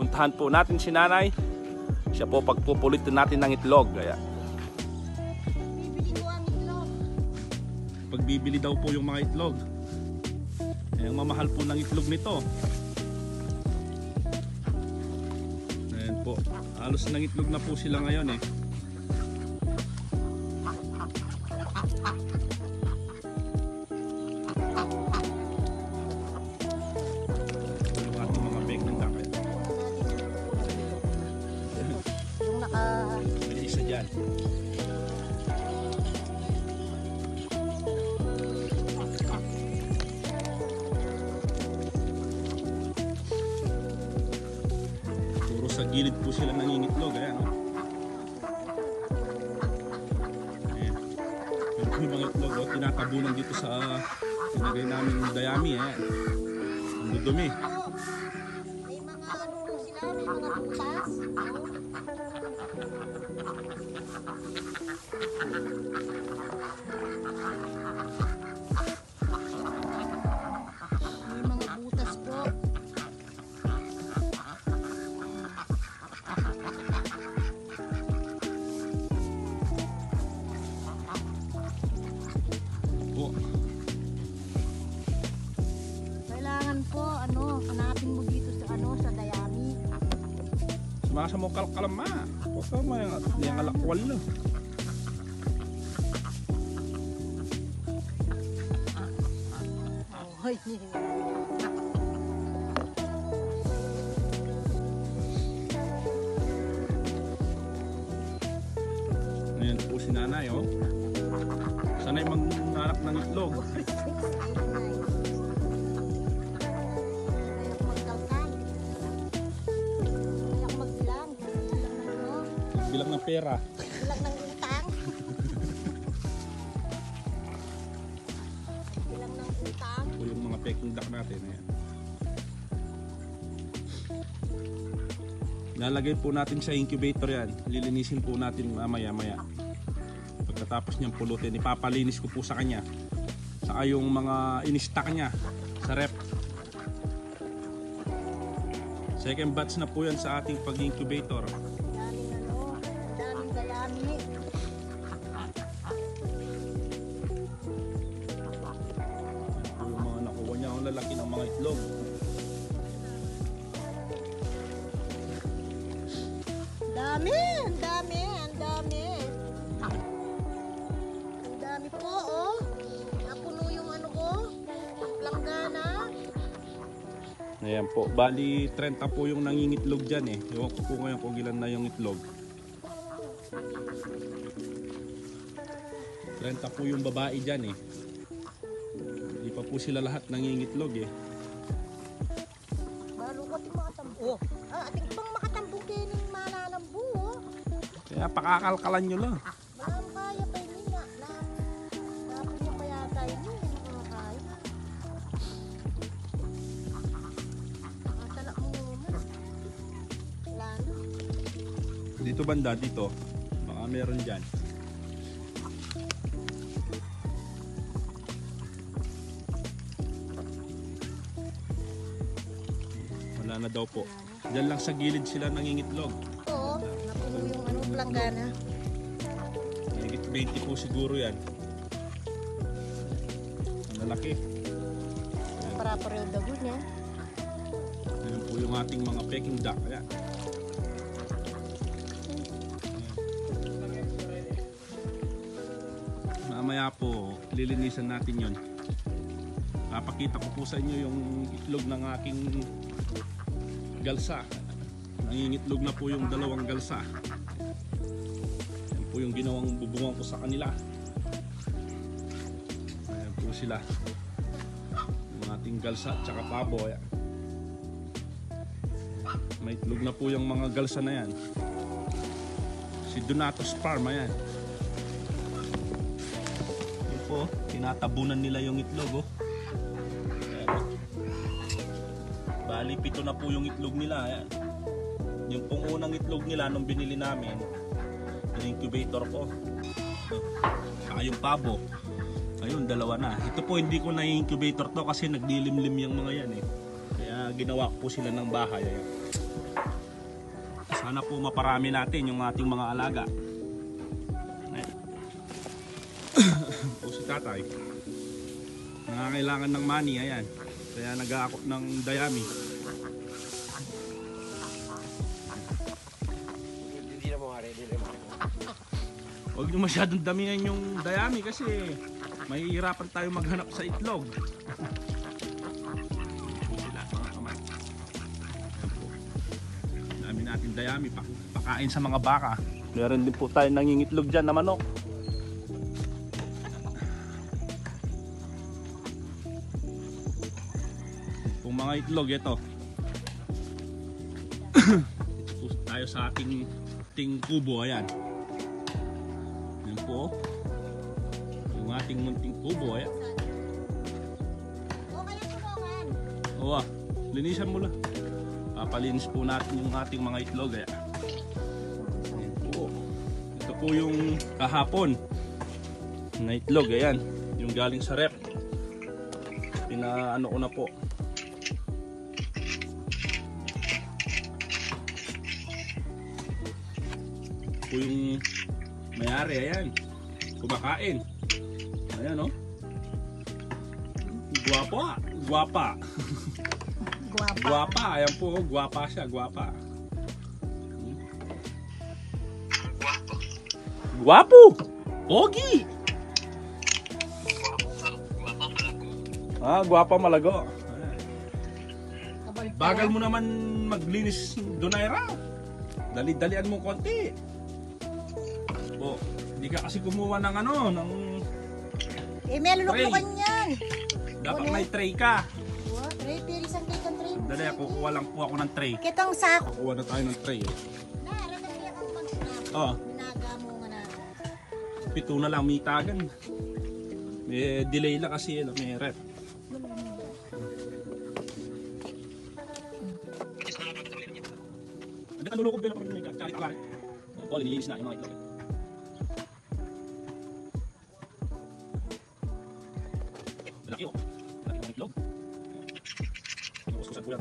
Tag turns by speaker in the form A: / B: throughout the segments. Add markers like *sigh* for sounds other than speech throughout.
A: Puntahan po natin si nanay. Siya po pagpupulitin natin ng itlog. Kaya
B: Bibili ko ang itlog.
A: pagbibili daw po yung mga itlog. Eh, ang mamahal po ng itlog nito. Ayan po. Halos ng itlog na po sila ngayon eh. Dyan. Puro sa gilid po sila nangingitlog. Ayan, oh. Ayan. Pero po yung mga itlog, oh, tinatabunan dito sa tinagay namin dayami. Ayan. Ang dudumi.
B: May mga ano sila, may mga butas. Hanapin mo dito sa ano, sa dayami.
A: Sumasa mo kalkalama. Huwag ka yung, yung alakwal na.
B: Hoy.
A: Ayan po si nanay, oh. Sanay mag-anak ng itlog. Bilang ng pera. Lalagay po natin sa incubator yan. Lilinisin po natin mamaya maya. Pagkatapos niyang pulutin, ipapalinis ko po sa kanya. Saka yung mga in-stock niya sa rep. Second batch na po yan sa ating pag-incubator. Ayan po, bali 30 po yung nangingitlog dyan eh. Ewan ko po ngayon kung ilan na yung itlog. 30 po yung babae dyan eh. Hindi pa po sila lahat nangingitlog eh.
B: Balo ko ating makatambo. Ah, ating pang makatambong din yung mananambo, oh.
A: Kaya pakakalkalan nyo lang.
B: Baka kaya pa
A: Dito banda, dito. Baka meron dyan. Wala na daw po. Diyan lang sa gilid sila nangingitlog.
B: Oo, napuno yung ano, planggana.
A: Higit 20 po siguro yan. Ang lalaki.
B: Para pareho dago niya.
A: Ayan po yung ating mga peking duck. Ayan. Mamaya po, lilinisan natin yon. Papakita ko po sa inyo yung itlog ng aking galsa. Nangingitlog na po yung dalawang galsa. Yan po yung ginawang bubungan ko sa kanila. Ayan po sila. Yung ating galsa at saka pabo. May itlog na po yung mga galsa na yan. Si Donatos Farm, ayan. Po, tinatabunan nila yung itlog, oh. Oh. Bali, pito na po yung itlog nila, ayan. Yung pong unang itlog nila nung binili namin, yung incubator ko. Saka yung pabo. Ayun, dalawa na. Ito po hindi ko na incubator to kasi nagdilimlim yung mga yan eh. Kaya ginawa ko po sila ng bahay. Ayan. Sana po maparami natin yung ating mga alaga. Po si tatay. Nangangailangan ng money, ayan. Kaya nag-aakot ng dayami. Huwag nyo masyadong damihan yung dayami kasi mahihirapan tayo maghanap sa itlog. Dami natin dayami, pa pakain sa mga baka. Meron din po tayo nangingitlog dyan na manok. Kung mga itlog, ito. ito tayo sa ating, ating kubo, ayan. Yan po. Yung ating munting kubo. Ayan. Oo ah. Linisan mo lang. Papalinis po natin yung ating mga itlog. Ayan. Ayan po. Ito po yung kahapon na itlog. Ayan. Yung galing sa rep. Pinaano ko na po. Po yung mayari. Ayan. Kumakain. Ayan oh. Guwapa. Guwapa.
B: Guwapa.
A: Guwapa, ayan po, oh, guwapa siya, guwapa. Guwapo! Pogi! Ah, guwapa malago. Bagal mo naman maglinis Donaira. Dali-dalian mo konti. Oh, hindi ka kasi kumuha ng ano, ng
B: Eh, may luluklukan
A: Tray.
B: yan.
A: dapat may tray ka.
B: What? Tray, pirisan kayo kang tray.
A: Dali, kukuha lang po ako ng tray.
B: Kitang sako.
A: Kukuha na tayo ng tray. eh.
B: Na, niya kang.
A: Oh,
B: Binaga mo nga na.
A: pito na lang mitagan. May delay lang kasi, ano, may rep. Ka nulukog din ako ng kahit akala. O, nilinis na yung mga itlog.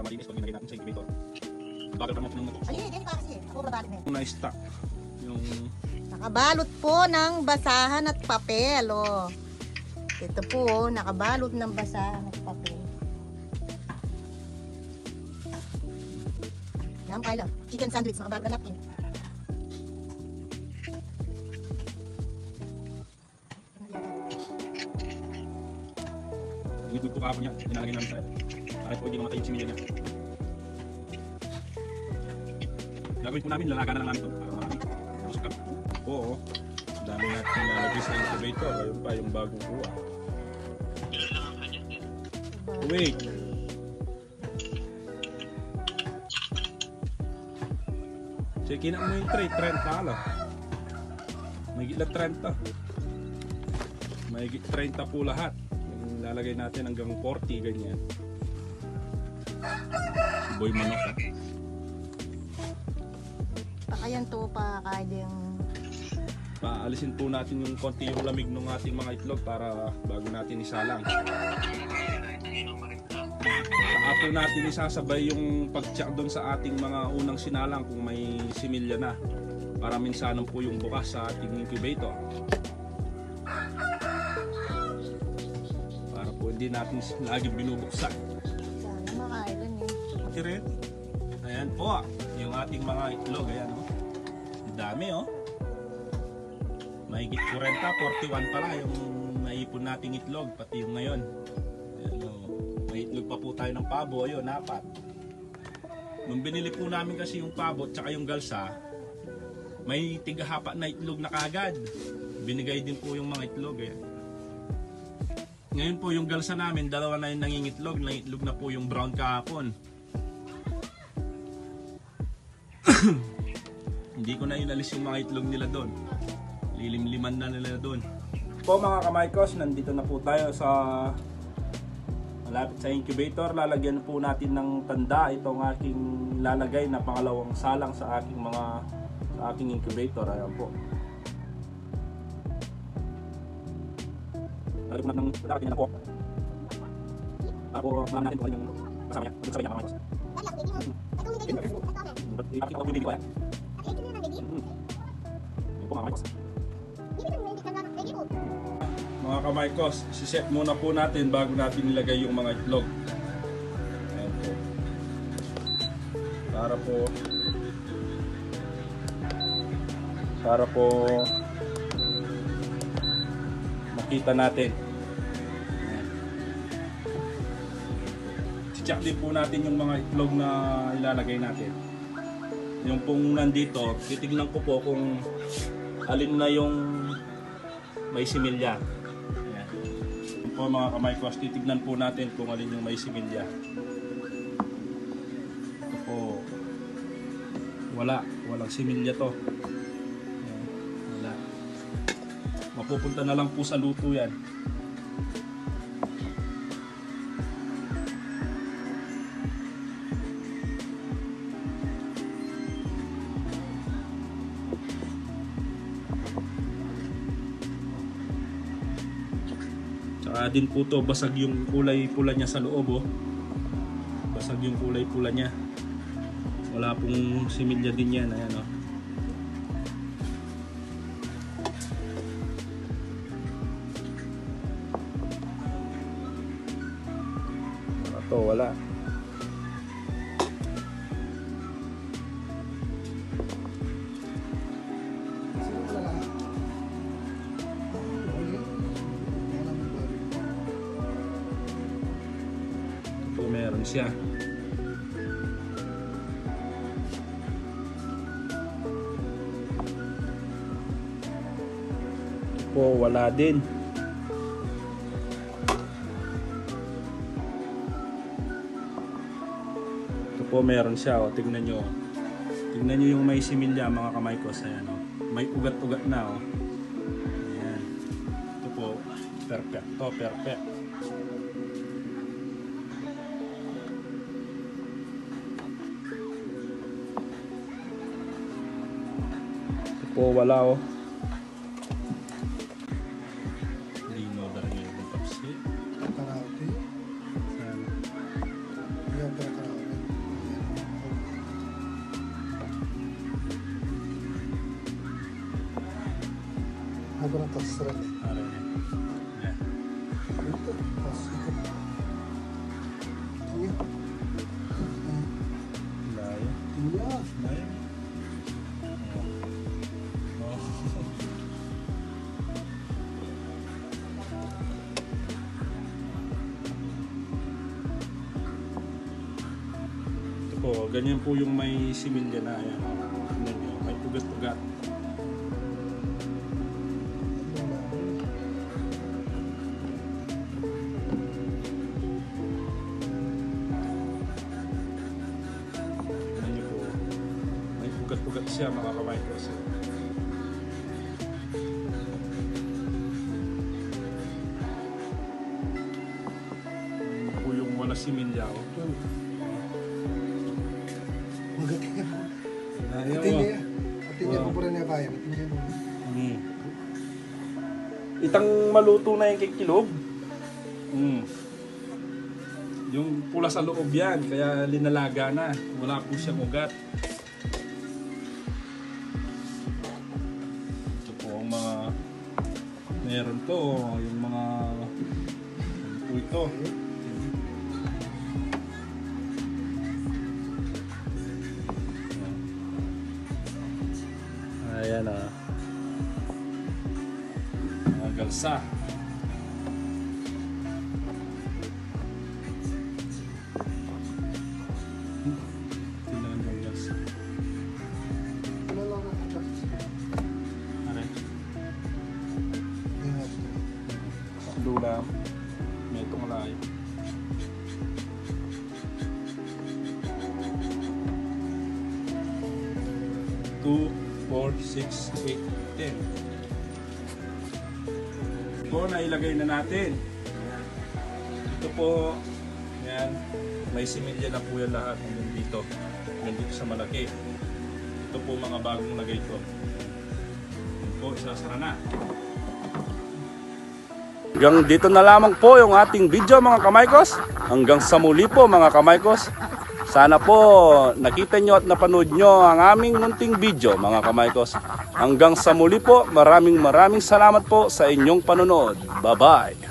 A: Para malinis pag nilagay natin sa incubator. Bagal pa naman ng ito.
B: Alin, din pa kasi. Ako babalik na yun.
A: Kung na-stock yung
B: Nakabalot po ng basahan at papel. Oh. Ito po, oh, nakabalot ng basahan at papel. Yan, Kyla. Chicken sandwich, nakabalot na napkin.
A: Nilibig ko kahapon yan. Nilalagay namin sa Po hindi mamatay yung similya niya. Gagawin po namin, lalaga na lang namin ito. Para marami. Masukap. Oo. Ang dami natin nilalagay sa incubator. Ayun pa, yung bagong kuha. Wait. Na mo yung tray, 30 ka lang. May gitla 30. May 30 po lahat. Yung lalagay natin hanggang 40 ganyan. Boy manok ah.
B: Pakayan to pa kayang
A: Paalisin po natin yung konti yung lamig ng ating mga itlog para bago natin isalang. Saka po natin isasabay yung pag-check doon sa ating mga unang sinalang kung may similya na. Para minsanan po yung bukas sa ating incubator. Para po hindi natin lagi binubuksan. Tiret. Ayan po, yung ating mga itlog. Ayan oh. Dami oh. Mahigit 40, 41 pala yung naipon nating itlog, pati yung ngayon. Ayan oh. May itlog pa po tayo ng pabo, ayun, apat. Nung binili po namin kasi yung pabo at saka yung galsa, may tigahapa na itlog na kagad. Binigay din po yung mga itlog eh. Ngayon po yung galsa namin, dalawa na yung nangingitlog, nangitlog na po yung brown kahapon. *coughs* Hindi ko na inalis yung mga itlog nila doon. Lilimliman na nila doon. Po mga kamaykos, nandito na po tayo sa malapit sa incubator. Lalagyan po natin ng tanda itong aking lalagay na pangalawang salang sa aking mga sa aking incubator. Ayan po. Po natin ng lalagyan na po. Po malaman natin kung ano yung kasama niya. Kasama niya mga kamaykos. Bakit ako bibili ko yan? po mga kamaykos. Mga kamaykos, siset muna po natin bago natin nilagay yung mga itlog. Ayan po. Para po para po makita natin. Check din po natin yung mga itlog na ilalagay natin. Yung pong nandito, titignan ko po kung alin na yung may similya. Ayan. Po mga kamay ko, titignan po natin kung alin yung may similya. Ito po, wala. Walang similya to. Ayan. Wala. Mapupunta na lang po sa luto yan. Tsaka din po to basag yung kulay pula niya sa loob oh. Basag yung kulay pula niya. Wala pong similya din yan. Ayan oh. Wala to, wala. Siya. Ito po, wala din. Ito po meron siya. O, tignan nyo. Tignan nyo yung may similya mga kamay ko. Ayan, o. May ugat-ugat na. O. Ayan. Ito po, perfect. To, perfect. Ito po, wala o. po, ganyan po yung may similya na ayan. Tingnan nyo, may ugat-ugat. Tingnan nyo po, may ugat-ugat siya mga kamay ko. Yun po yung wala similya. Oh.
C: Kaya.
A: Mm. Itang maluto na yung kikilog. Mm. Yung pula sa loob yan, kaya linalaga na. Wala po siyang ugat. Ito po ang mga meron to, yung mga ano po ito. Saklo lang. May itong layo. Two, four, six, eight, ten. Nailagay na natin. Ito po, yan, may similya na po yan lahat hanggang dito. Hanggang dito sa malaki. Ito po mga bagong lagay ko. Yan po, isasara na. Hanggang dito na lamang po yung ating video mga kamaykos. Hanggang sa muli po mga kamaykos. Sana po nakita nyo at napanood nyo ang aming munting video mga kamaykos. Hanggang sa muli po, maraming maraming salamat po sa inyong panonood. Bye-bye!